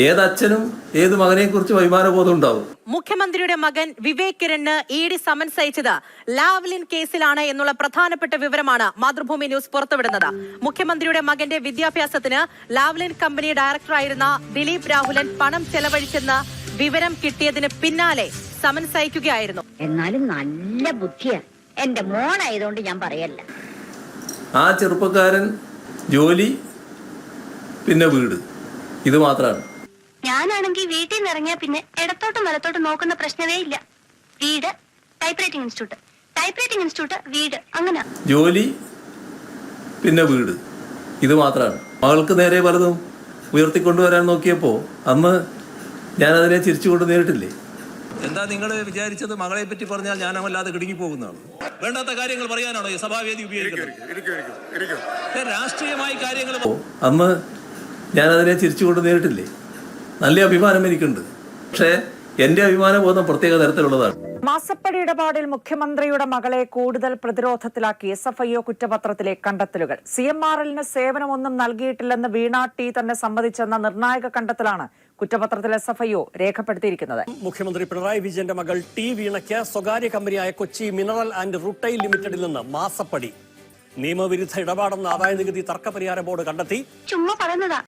ഏതച്ഛനും ഏത് മകനെ കുറിച്ച് അഭിമാനബോധം ഉണ്ടാവും. മുഖ്യമന്ത്രിയുടെ മകൻ Vivek Kiran E D summons അയച്ചത് ലാവ്ലിൻ കേസിലാണ് എന്നുള്ള പ്രധാനപ്പെട്ട വിവരമാണ് മാതൃഭൂമി ന്യൂസ് പുറത്തുവിടുന്നത്. മുഖ്യമന്ത്രിയുടെ മകന്റെ വിദ്യാഭ്യാസത്തിന് ലാവ്ലിൻ കമ്പനി ഡയറക്ടറായിരുന്ന ദിലീപ് രാഹുലൻ പണം ചെലവഴിച്ചെന്ന് വിവരം കിട്ടിയതിന് പിന്നാലെ സമൻസ് അയക്കുകയായിരുന്നു. എന്നാലും നല്ല ബുദ്ധിയാ. എന്റെ മോണായതുകൊണ്ട് ഞാൻ പറയല്ല. ആ ചെറുപ്പക്കാരൻ ജോലി പിന്നെ വീട്. ഇത് മാത്രമാണ്. ഞാനാണെങ്കിൽ വീട്ടിൽ നിന്ന് ഇറങ്ങിയാൽ പിന്നെ ഇടത്തോട്ടും വലത്തോട്ടും നോക്കുന്ന പ്രശ്നമേ ഇല്ല. വീട് type writing institute type writing institute വീട്. അങ്ങനെ. ജോലി പിന്നെ വീട്. ഇത് മാത്രമാണ് മകൾക്ക് നേരെ പലതും ഉയർത്തിക്കൊണ്ടുവരാൻ നോക്കിയപ്പോൾ അന്ന് ഞാൻ അതിനെ ചിരിച്ചുകൊണ്ട് നേരിട്ടില്ലേ? എന്താ നിങ്ങൾ വിചാരിച്ചത് മകളെ പറ്റി പറഞ്ഞാൽ ഞാൻ അവല്ലാതെ കിടുങ്ങി പോകുന്നതാണ്? വേണ്ടാത്ത കാര്യങ്ങൾ പറയാനാണോ ഈ സഭാവേദി ഉപയോഗിക്കുന്നത്? രാഷ്ട്രീയമായി കാര്യങ്ങൾ അന്ന് ഞാൻ അതിനെ ചിരിച്ചുകൊണ്ട് നേരിട്ടില്ലേ? നല്ല അഭിമാനം എനിക്കുണ്ട്. പക്ഷേ എന്റെ അഭിമാനബോധം പ്രത്യേക തരത്തിലുള്ളതാണ്. മാസപ്പടി ഇടപാടിൽ മുഖ്യമന്ത്രിയുടെ മകളെ കൂടുതൽ പ്രതിരോധത്തിലാക്കി എസ് എഫ് ഐ ഒ കുറ്റപത്രത്തിലെ കണ്ടെത്തലുകൾ. സി എം ആർ എല്ലിന് സേവനമൊന്നും നൽകിയിട്ടില്ലെന്ന് വീണ ടി തന്നെ സമ്മതിച്ചെന്ന നിർണായക കണ്ടെത്തലാണ് കുറ്റപത്രത്തിൽ എസ് എഫ് ഐ ഒ രേഖപ്പെടുത്തിയിരിക്കുന്നത്. മുഖ്യമന്ത്രി പിണറായി വിജയന്റെ മകൾ ടി വീണയ്ക്ക് സ്വകാര്യ കമ്പനിയായ കൊച്ചി മിനറൽ ആൻഡ് റുട്ടൈൽ ലിമിറ്റഡിൽ നിന്ന് മാസപ്പടി. നിയമവിരുദ്ധ ഇടപാടെന്ന് ആദായ നികുതി തർക്ക പരിഹാര ബോർഡ് കണ്ടെത്തി. ചുമ്മാ പറയുന്നതാ.